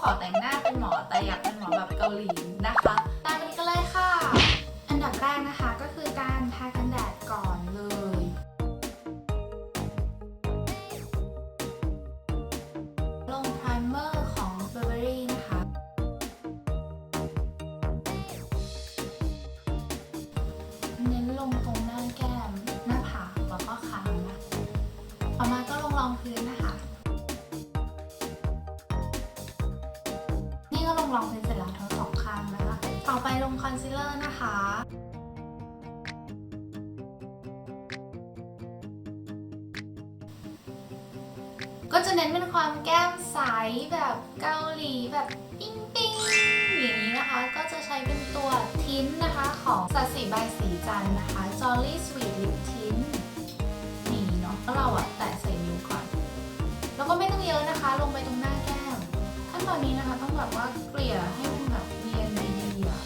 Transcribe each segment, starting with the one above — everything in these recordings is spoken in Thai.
ขอแต่งหน้าเป็นหมอแต่อยากเป็นหมอแบบเกาหลีนะคะ นี่ก็ลงรองพื้นเสร็จแล้วทั้งสองข้างนะคะ ต่อไปลงคอนซีลเลอร์นะคะก็จะเน้นเป็นความแก้มใสแบบเกาหลีแบบปิ้งปิ้งอย่างนี้นะคะ ก็จะใช้เป็นตัวทินนะคะของสัตสีใบสีจันนะคะ Jolly Sweet Lip Tint ตอนนี้นะคะต้องแบบว่าเกลี่ยให้มันแบบเรียนดีๆอะ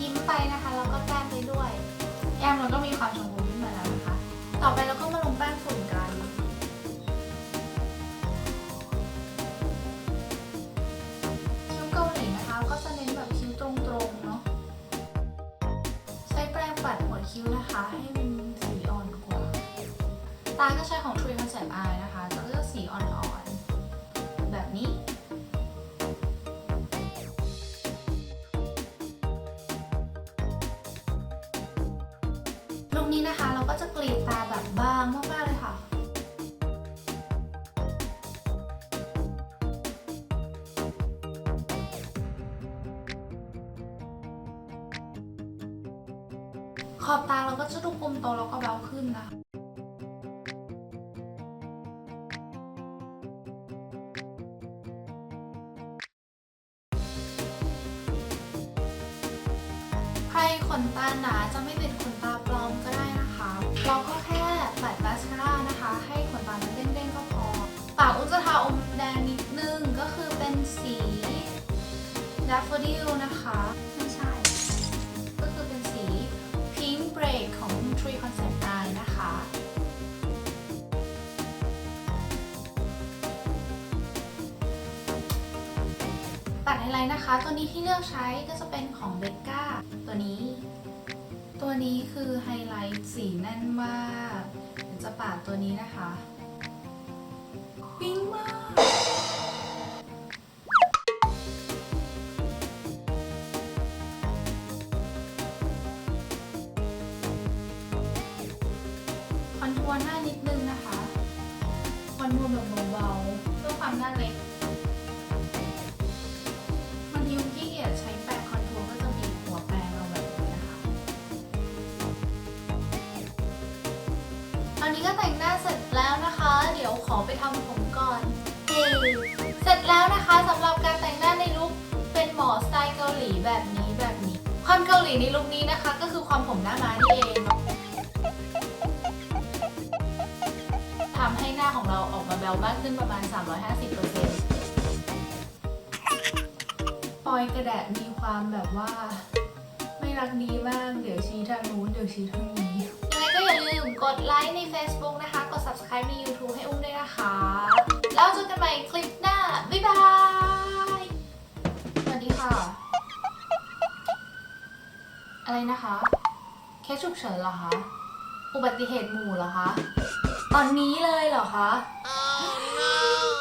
ยิ้มไปนะคะแล้วก็แก้มไปด้วยแก้มเราก็มีความชมพูขึ้นมาแล้วนะคะ ต่อไปเราก็ ลุคนี้นะคะเราก็จะกรีดตาแบบบางมากๆเลยค่ะขอบตาเราก็จะดูกลมโตแล้วก็เบาขึ้นนะคะ ใครขนตาหนาจะไม่เป็นขนตา เราก็แค่ปัดมาสคาร่านะคะ ให้ขนตามันเด้งๆก็พอ ปากอุจจะทาอมแดงนิดนึงก็คือเป็นสีดัฟเฟอดิลนะคะ ไม่ใช่ ก็คือเป็นสี Pink Break ของ Tree Concept Eye นะคะปัดไฮไลท์นะคะ ตัวนี้ที่เลือกใช้ก็จะเป็นของเบ c ก้ สีแน่นมากเดี๋ยวจะปาดตัวนี้นะคะ ปิ้งมากคอนทัวร์หน้านิดนึงนะคะ คอนทัวร์แบบเบาๆเพื่อความหน้าเล็ก นี้ก็แต่งหน้าเสร็จแล้วนะคะ เดี๋ยวขอไปทำผมก่อนเฮ้เสร็จแล้วนะคะสำหรับการแต่งหน้าในลุคเป็นหมอสไตล์เกาหลีแบบนี้แบบนี้ ความเกาหลีในลุคนี้นะคะ ก็คือความผมหน้าม้านี่เองทำให้หน้าของเราออกมาแบวมากขึ้นประมาณ 350%ปอยกระแดดมีความแบบว่าไม่รักดีมาก เดี๋ยวชี้ทางนู้นเดี๋ยวชี้ทางนี้ยังไงก็อย่าลืมกดไลค์ใน Facebook นะคะกด subscribe ใน YouTube ให้อุ้มด้วยนะคะ แล้วเจอกันใหม่คลิปหน้า บ๊ายบาย สวัสดีค่ะ อะไรนะคะ แค่ฉุกเฉินเหรอคะ อุบัติเหตุหมู่เหรอคะ ตอนนี้เลยเหรอคะ Oh